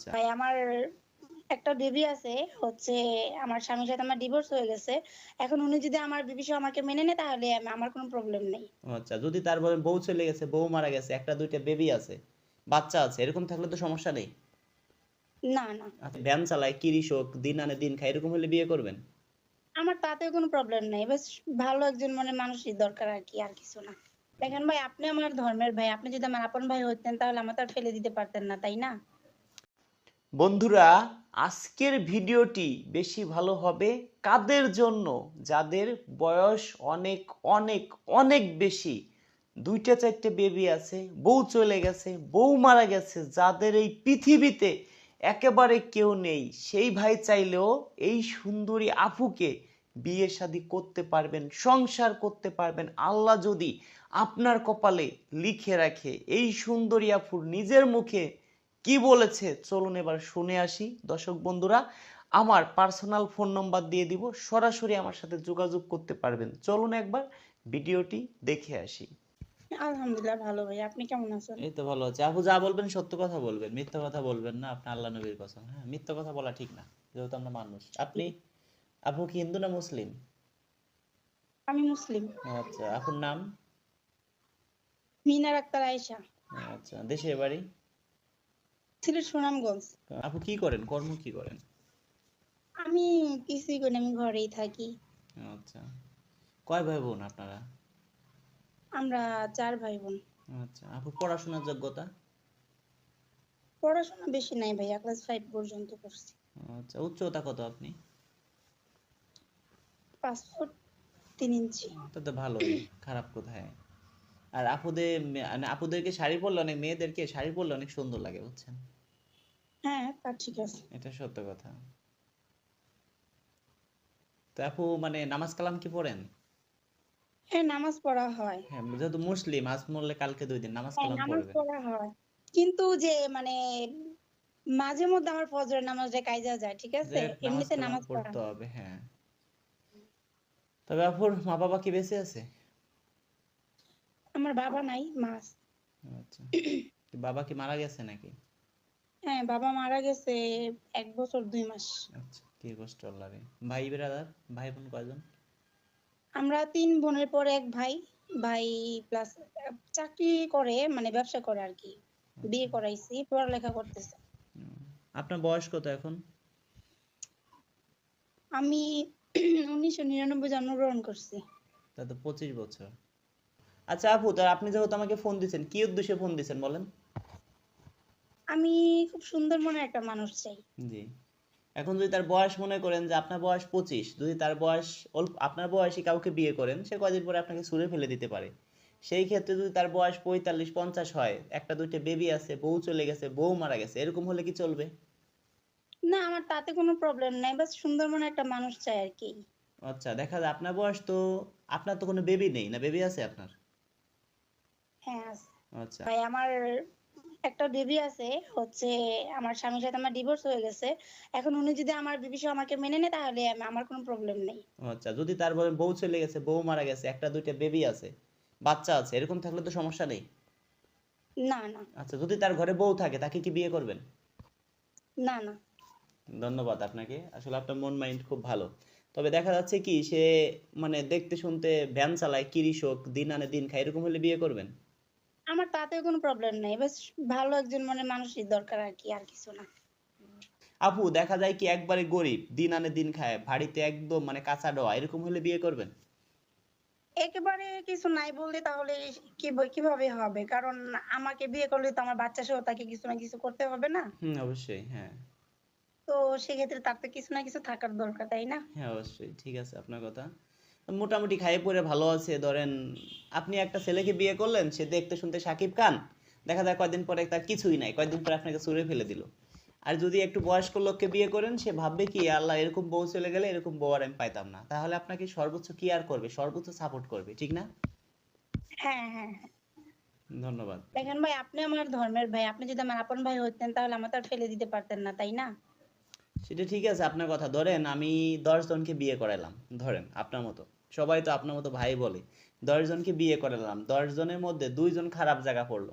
আচ্ছা। ভাই আমার একটা বেবি আছে হচ্ছে আমার স্বামীর সাথে আমার ডিভোর্স হয়ে গেছে। এখন উনি যদি আমার বেবি সহ আমাকে মেনে নেয় তাহলে আমার কোনো প্রবলেম নেই। আচ্ছা যদি তার বউ চলে গেছে বউ মারা গেছে একটা দুইটা বেবি আছে বাচ্চা আছে এরকম থাকলে তো সমস্যা নেই? না না। আচ্ছা ভ্যান চালায় কৃষক দিন আনে দিন খায় এরকম হলে বিয়ে করবেন? আমার তাতে কোনো প্রবলেম নেই বেশ ভালো একজন মানে মানুষই দরকার আর কি আর কিছু না। দেখেন ভাই আপনি আমার ধর্মের ভাই আপনি যদি আমার আপন ভাই হতেন তাহলে আমার তো আর ফেলে দিতে পারতেন না তাই না? বন্ধুরা, আজকের ভিডিওটি বেশি ভালো হবে কাদের জন্য? যাদের বয়স অনেক অনেক অনেক বেশি। দুইটা, চারটে বেবি আছে, বউ চলে গেছে, বউ মারা গেছে, যাদের এই পৃথিবীতে একেবারে কেউ নেই। সেই ভাই চাইলেও এই সুন্দরী আপুকে বিয়ে শাদী করতে পারবেন, সংসার করতে পারবেন। আল্লাহ যদি আপনার কপালে লিখে রাখে, এই সুন্দরী আপুর নিজের মুখে কি বলেছে? চলুন এবার শুনে আসি। দর্শক বন্ধুরা আমার পার্সোনাল ফোন নাম্বার দিয়ে দিব। সরাসরি আমার সাথে যোগাযোগ করতে পারবেন। চলুন একবার ভিডিওটি দেখে আসি। আলহামদুলিল্লাহ ভালো ভাই। আপনি কেমন আছেন? এই তো ভালো আছে। আপু যা বলবেন সত্য কথা বলবেন। মিথ্যা কথা বলবেন না। আপনি আল্লাহ নবীর কসম। হ্যাঁ মিথ্যা কথা বলা ঠিক না। যেহেতু আমরা মানুষ। আপনি? আপু কি হিন্দু না মুসলিম? আমি মুসলিম। আচ্ছা আপুর নাম? মিনার আক্তার আয়েশা। আচ্ছা দেশের বাড়ি? সিলেট সুনামগঞ্জ। আপু কি করেন? কর্ম কি করেন? আমি কিছুই করি আমি ঘরেই থাকি। আচ্ছা। কয় ভাই বোন আপনারা? আমরা চার ভাই বোন আচ্ছা আপুর পড়াশোনার যোগ্যতা? পড়াশোনা বেশি নাই ভাইয়া ক্লাস ফাইভ পর্যন্ত করছি আচ্ছা উচ্চতা কত আপনি? পাঁচ ফুট তিন ইঞ্চি। তো ভালোই খারাপ কোথায়? আর আপুদের মানে আপুদেরকে শাড়ি পরলে অনেক মেয়েদেরকে শাড়ি পরলে অনেক সুন্দর লাগে বুঝছেন? হ্যাঁ তা ঠিক আছে। এটা সত্য কথা। তো আপু মানে নামাজ কালাম কি পড়েন? হ্যাঁ নামাজ পড়া হয়। হ্যাঁ যেহেতু মুসলিম আজ মরলে কালকে দুই দিন নামাজ হ্যাঁ কালাম নামাজ পড়া হয়। কিন্তু যে মানে মাঝে মধ্যে আমার ফজরের নামাজটা কাইজা যায় ঠিক আছে? নামাজ এমনিতে নামাজ পড়া পড়তে হবে হ্যাঁ। তবে আপুর মা বাবা কি বেঁচে আছে? আমার বাবা নাই মা। আচ্ছা। বাবা কি মারা গেছে নাকি? হ্যাঁ বাবা মারা গেছে এক বছর দুই মাস। আচ্ছা কি কষ্ট আল্লাহ ভাই ব্রাদার ভাই বোন কয়জন? আমরা তিন বোনের পরে এক ভাই ভাই প্লাস চাকরি করে মানে ব্যবসা করে আর কি। বিয়ে করাইছি পড়ালেখা করতেছে। আপনার বয়স কত এখন? আমি উনিশশো নিরানব্বই জন্মগ্রহণ করছি। তা তো পঁচিশ বছর। আচ্ছা আপু তার আপনি যেহেতু আমাকে ফোন দিছেন কি উদ্দেশ্যে ফোন দিছেন বলেন? আমি খুব সুন্দর মনের একটা মানুষ চাই। জি। এখন যদি তার বয়স মনে করেন যে আপনার বয়স পঁচিশ যদি তার বয়স অল্প আপনার বয়সী কাউকে বিয়ে করেন সে কয়দিন পরে আপনাকে ছুঁড়ে ফেলে দিতে পারে। সেই ক্ষেত্রে যদি তার বয়স পঁয়তাল্লিশ পঞ্চাশ হয় একটা দুইটা বেবি আছে বউ চলে গেছে বউ মারা গেছে এরকম হলে কি চলবে? না আমার তাতে কোনো প্রবলেম নাই বাস সুন্দর মনে একটা মানুষ চাই আর কি। আচ্ছা দেখা যায় আপনার বয়স তো আপনার তো কোনো বেবি নেই না বেবি আছে আপনার? হ্যাঁ আচ্ছা। ভাই আমার একটা বেবি আছে হচ্ছে আমার স্বামীর সাথে আমার ডিভোর্স হয়ে গেছে। এখন উনি যদি আমার বেবি সহ আমাকে মেনে নেয় তাহলে আমি- আমার কোনো প্রবলেম নেই। আচ্ছা যদি তার বউ চলে গেছে বউ মারা গেছে একটা দুইটা বেবি আছে বাচ্চা আছে এরকম থাকলে তো সমস্যা নেই? না না। আচ্ছা যদি তার ঘরে বউ থাকে তাকে কি বিয়ে করবেন? না না। ধন্যবাদ আপনাকে। আসলে আপনার মন মাইন্ড খুব ভালো। তবে দেখা যাচ্ছে কি সে মানে দেখতে শুনতে ভ্যান চালায় কৃষক দিন আনে দিন খায় এরকম হলে বিয়ে করবেন? আমার তাতে কোনো প্রবলেম নাই। বাস ভালো একজন মানে মানুষই দরকার আর কি আর কিছু না। আপু দেখা যায় কি একবারে গরিব দিন আনে দিন খায় বাড়িতে একদম মানে কাঁচা ডোয়া এরকম হলে বিয়ে করবেন? একেবারে কিছু নাই বললে তাহলে কি কীভাবে হবে? কারণ আমাকে বিয়ে করলে তো আমার বাচ্চা সহ তাকে কিছু না কিছু করতে হবে না। হুম অবশ্যই হ্যাঁ। তো সেক্ষেত্রে তার তো কিছু না কিছু থাকার দরকার তাই না? হ্যাঁ অবশ্যই ঠিক আছে আপনার কথা। মোটামুটি খাইয়ে পরে ভালো আছে ধরেন আপনি একটা ছেলেকে বিয়ে করলেন সে দেখতে শুনতে সাকিব খান দেখা যায় কয়দিন পরে তার কিছুই নাই কয়দিন পরে আপনাকে ছুঁড়ে ফেলে দিল। আর যদি একটু বয়স্ক লোককে বিয়ে করেন সে ভাববে কি আল্লাহ এরকম বউ চলে গেলে এরকম বউ আর আমি পাইতাম না। তাহলে আপনাকে সর্বোচ্চ কি আর করবে? সর্বোচ্চ সাপোর্ট করবে ঠিক না? হ্যাঁ হ্যাঁ। হ্যাঁ। ধন্যবাদ। দেখেন ভাই আপনি আমার ধর্মের ভাই আপনি যদি আমার আপন ভাই হতেন তাহলে আমার তো আর ফেলে দিতে পারতেন না তাই না? সেটা ঠিক আছে আপনার কথা। ধরেন আমি দশ জনকে বিয়ে করাইলাম ধরেন আপনার মতো। সবাই তো আপনার মতো ভাই বলে। দশ জনকে বিয়ে করালাম দশ জনের মধ্যে দুইজন খারাপ জায়গা পড়ল।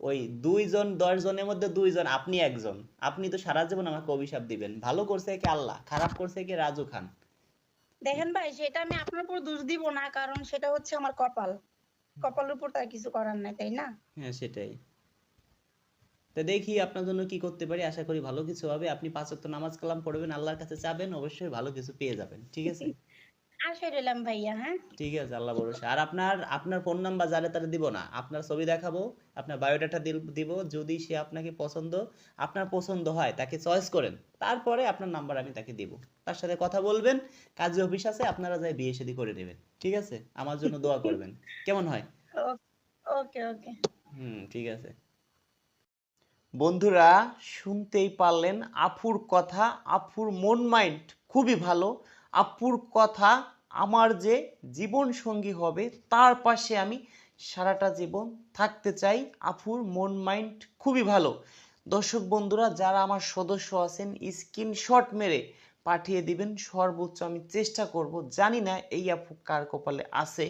ওই দুইজন দশ জনের মধ্যে দুইজন আপনি একজন। আপনি তো সারা জীবন আমাকে অভিশাপ দিবেন। ভালো করছে কি আল্লাহ খারাপ করছে কি রাজু খান। দেখেন ভাই সেটা আমি আপনার উপর দোষ দিব না কারণ সেটা হচ্ছে আমার কপাল। কপালের উপর তার কিছু করার নাই তাই না? হ্যাঁ সেটাই। তো দেখি আপনার জন্য কি করতে পারি। আশা করি ভালো কিছু হবে। আপনি পাঁচ ওয়াক্ত নামাজ কালাম পড়বেন আল্লাহর কাছে চাবেন অবশ্যই ভালো কিছু পেয়ে যাবেন। ঠিক আছে? ভাইয়া হ্যাঁ? ঠিক আছে আল্লাহ ভরসা। আর আপনার আপনার ফোন নাম্বার যারে তারে দিব না। আপনার ছবি দেখাবো আপনার বায়োডাটা দিব। যদি সে আপনাকে পছন্দ আপনার পছন্দ হয় তাকে চয়েস করেন। তারপরে আপনার নাম্বার আমি তাকে দিব। তার সাথে কথা বলবেন কাজী অফিস আছে আপনারা যাই বিয়ে শাদী করে নেবেন। ঠিক আছে? আমার জন্য দোয়া করবেন। কেমন হয়? ওকে ওকে। হুম ঠিক আছে। বন্ধুরা শুনতেই পারলেন আফুর কথা আফুর মন মাইন্ড খুবই ভালো। আফুর কথা, আমার যে জীবন সঙ্গী হবে, তার পাশে আমি সারাটা জীবন থাকতে চাই। আপুর মন, মাইন্ড খুবই ভালো। দর্শক বন্ধুরা, যারা আমার সদস্য আছেন স্ক্রিনশট মেরে পাঠিয়ে দিবেন। সর্বোচ্চ আমি চেষ্টা করব। জানি না এই আপু কার কপালে আছে।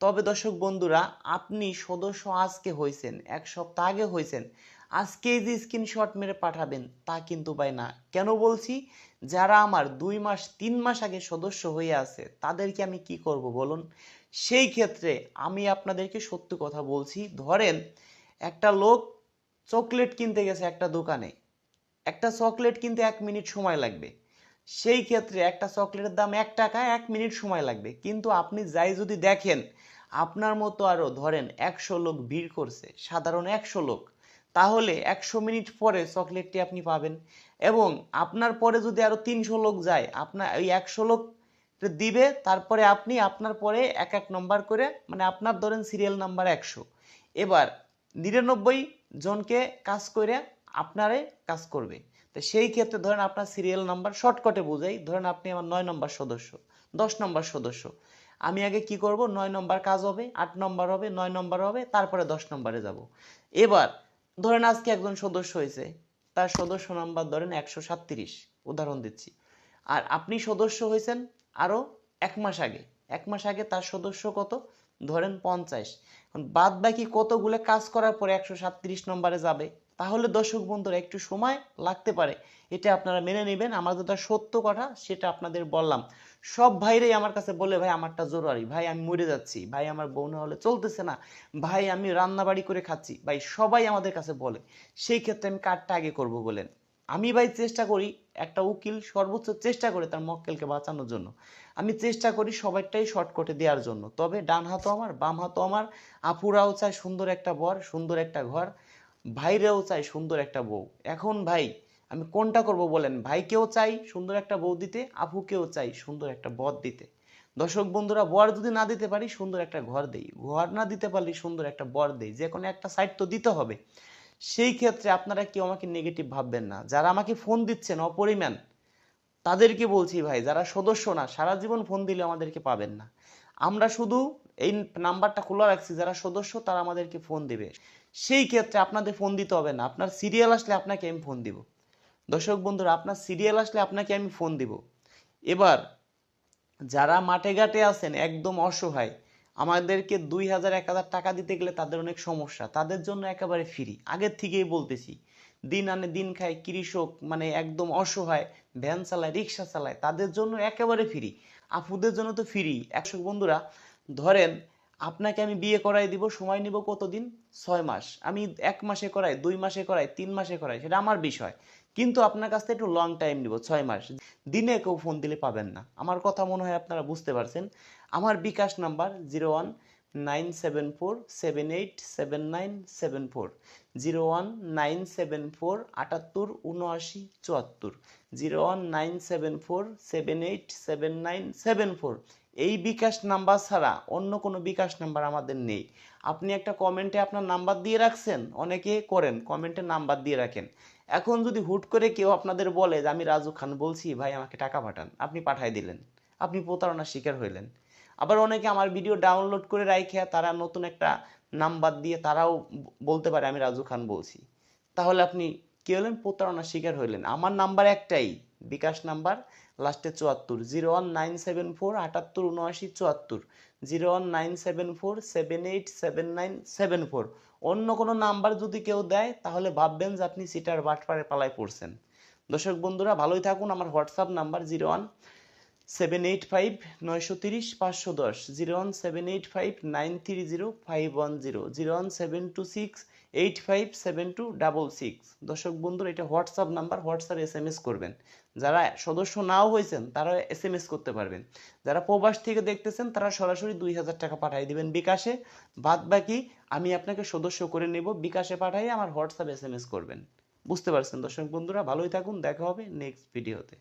তবে দর্শক বন্ধুরা, আপনি সদস্য আজকে হয়েছেন, এক সপ্তাহ আগে হয়েছেন। আজকে যে স্ক্রিনশট মেরে পাঠাবেন তা কিন্তু ভাই না। কেন বলছি? যারা আমার দুই মাস, তিন মাস আগে সদস্য হয়ে আছে, তাদেরকে আমি কি করব বলুন? সেই ক্ষেত্রে আমি আপনাদেরকে সত্য কথা বলছি। ধরেন, একটা লোক চকলেট কিনতে গেছে একটা দোকানে। একটা চকলেট কিনতে এক মিনিট সময় লাগবে। সেই ক্ষেত্রে একটা চকলেটের দাম এক টাকা এক মিনিট সময় লাগবে। কিন্তু আপনি যাই যদি দেখেন, আপনার মতো আরও ধরেন একশো লোক ভিড় করছে, সাধারণ একশো লোক। তাহলে একশো মিনিট পরে চকলেটটি আপনি পাবেন। এবং আপনার পরে যদি আরও তিনশো লোক যায় আপনার ওই একশো লোক দিবে, তারপরে আপনি আপনার পরে এক এক নম্বর করে মানে আপনার ধরেন সিরিয়াল নাম্বার একশো। এবার নিরানব্বই জনকে কাজ করে আপনারে কাজ করবে। তো সেই ক্ষেত্রে ধরেন আপনার সিরিয়াল নাম্বার শর্টকাটে বোঝাই, ধরেন আপনি আমার নয় নম্বর সদস্য, দশ নম্বর সদস্য। আমি আগে কি করব? নয় নম্বর কাজ হবে, আট নম্বর হবে, নয় নম্বর হবে, তারপরে দশ নম্বরে যাব। এবার ধরেন আজকে একজন সদস্য হয়েছে, তার সদস্য নাম্বার ধরেন একশো সাতত্রিশ, উদাহরণ দিচ্ছি। আর আপনি সদস্য হয়েছেন আরও এক মাস আগে, এক মাস আগে তার সদস্য কত? ধরেন পঞ্চাশ। বাদ বাকি কতগুলো কাজ করার পরে একশো সাতত্রিশ নম্বরে যাবে? তাহলে দর্শক বন্ধুরা, একটু সময় লাগতে পারে। এটা আপনারা মেনে নেবেন। আমার যেটা সত্য কথা, সেটা আপনাদের বললাম। সব ভাইরাই আমার কাছে বলে, ভাই, আমারটা জরুরি। ভাই, আমি মরে যাচ্ছি। ভাই, আমার বউ না হলে চলতেছে না। ভাই, আমি রান্না বাড়ি করে খাচ্ছি। ভাই, সবাই আমাদের কাছে বলে, সেই ক্ষেত্রে আমি কার্ডটা আগে করব বলেন। আমি ভাই চেষ্টা করি, একটা উকিল সর্বোচ্চ চেষ্টা করে তার মক্কেলকে বাঁচানোর জন্য। আমি চেষ্টা করি সবাইটাই শর্টকটে দেওয়ার জন্য। তবে ডান হাতও আমার, বাম হাতও আমার। আপুরাও চায় সুন্দর একটা বর, সুন্দর একটা ঘর। ভাইরাও চায় সুন্দর একটা বউ। এখন ভাই আমি কোনটা করব বলেন? ভাইকেও চাই সুন্দর একটা বউ দিতে আপুকেও চাই সুন্দর একটা বর দিতে। দর্শক বন্ধুরা, বর যদি না দিতে পারি সুন্দর একটা ঘর দেই। ঘর না দিতে পারলে সুন্দর একটা বর দেই। যে কোনো একটা সাইড তো দিতে হবে। সেই ক্ষেত্রে আপনারা কেউ আমাকে নেগেটিভ ভাববেন না। যারা আমাকে ফোন দিচ্ছেন অপরিমাণ তাদেরকে বলছি ভাই, যারা সদস্য না, সারা জীবন ফোন দিলে আমাদেরকে পাবেন না। আমরা শুধু এই নাম্বারটা খোলা রাখছি, যারা সদস্য তারা আমাদেরকে ফোন দিবে। সেই ক্ষেত্রে আপনাদের ফোন দিতে হবে না। আপনার সিরিয়াল আসলে আপনাকে আমি ফোন দিব। দর্শক বন্ধুরা, আপনার সিরিয়াল আসলে আপনাকে আমি ফোন দিব। এবার, যারা মাঠে ঘাটে আছেন, একদম অসহায়, আমাদেরকে দুই হাজার, এক হাজার টাকা দিতে গেলে তাদের অনেক সমস্যা। তাদের জন্য একেবারে ফ্রি আগের থেকেই বলতেছি, দিন আনে দিন খায়, কৃষক মানে একদম অসহায় ভ্যান চালায় রিক্সা চালায়, তাদের জন্য একেবারে ফ্রি আপুদের জন্য তো ফ্রি একশো বন্ধুরা, ধরেন আপনাকে আমি বিয়ে করাই দিব, সময় নিব কতদিন? ছয় মাস। আমি এক মাসে করাই, দুই মাসে করাই, তিন মাসে করাই, সেটা আমার বিষয়। কিন্তু আপনার কাছ থেকে একটু লং টাইম নিব, ছয় মাস। দিনে কেউ ফোন দিলে পাবেন না। আমার কথা মনে হয় আপনারা বুঝতে পারছেন। আমার bKash number zero one nine seven four, seven eight, seven nine seven four. Zero one nine seven four আটাত্তর উনআশি চুয়াত্তর। Zero one nine seven four, seven eight, seven nine seven four. এই বিকাশ নাম্বার ছাড়া অন্য কোনো বিকাশ নাম্বার আমাদের নেই। আপনি একটা কমেন্টে আপনার নাম্বার দিয়ে রাখছেন, অনেকে করেন কমেন্টে নাম্বার দিয়ে রাখেন। এখন যদি হুট করে কেউ আপনাদের বলে যে, আমি রাজু খান বলছি, ভাই আমাকে টাকা পাঠান। আপনি পাঠাই দিলেন। আপনি প্রতারণার শিকার হইলেন। আবার অনেকে আমার ভিডিও ডাউনলোড করে রাইখে তারা নতুন একটা নাম্বার দিয়ে তারাও বলতে পারে, আমি রাজু খান বলছি। তাহলে আপনি কি হলেন? প্রতারণার শিকার হইলেন। আমার নাম্বার একটাই। বিকাশ নাম্বার, লাস্টে চুয়াত্তর, zero one nine seven four আটাত্তর উনআশি চুয়াত্তর, zero one nine seven four seven eight seven nine seven four. অন্য কোনো নাম্বার যদি কেউ দেয়, তাহলে ভাববেন যে আপনি সিটার বাটপারে পালায় পড়ছেন। দর্শক বন্ধুরা, ভালোই থাকুন। আমার WhatsApp number, zero one seven eight five নয়শো তিরিশ পাঁচশো দশ, zero one seven eight five nine three zero five one zero zero one seven two six eight five seven two double six. দর্শক বন্ধুরা, এটা WhatsApp number, WhatsApp S M S করবেন। যারা সদস্য নাও হয়েছেন, তারা এস এম এস করতে পারবেন। যারা প্রবাস থেকে দেখতেছেন, তারা সরাসরি দুই হাজার টাকা পাঠিয়ে দিবেন বিকাশে। বাদ বাকি, আমি আপনাকে সদস্য করে নেব, বিকাশে পাঠাই আমার হোয়াটসঅ্যাপ এস এম এস করবেন। বুঝতে পারছেন দর্শক বন্ধুরা? ভালোই থাকুন, দেখা হবে নেক্সট ভিডিওতে।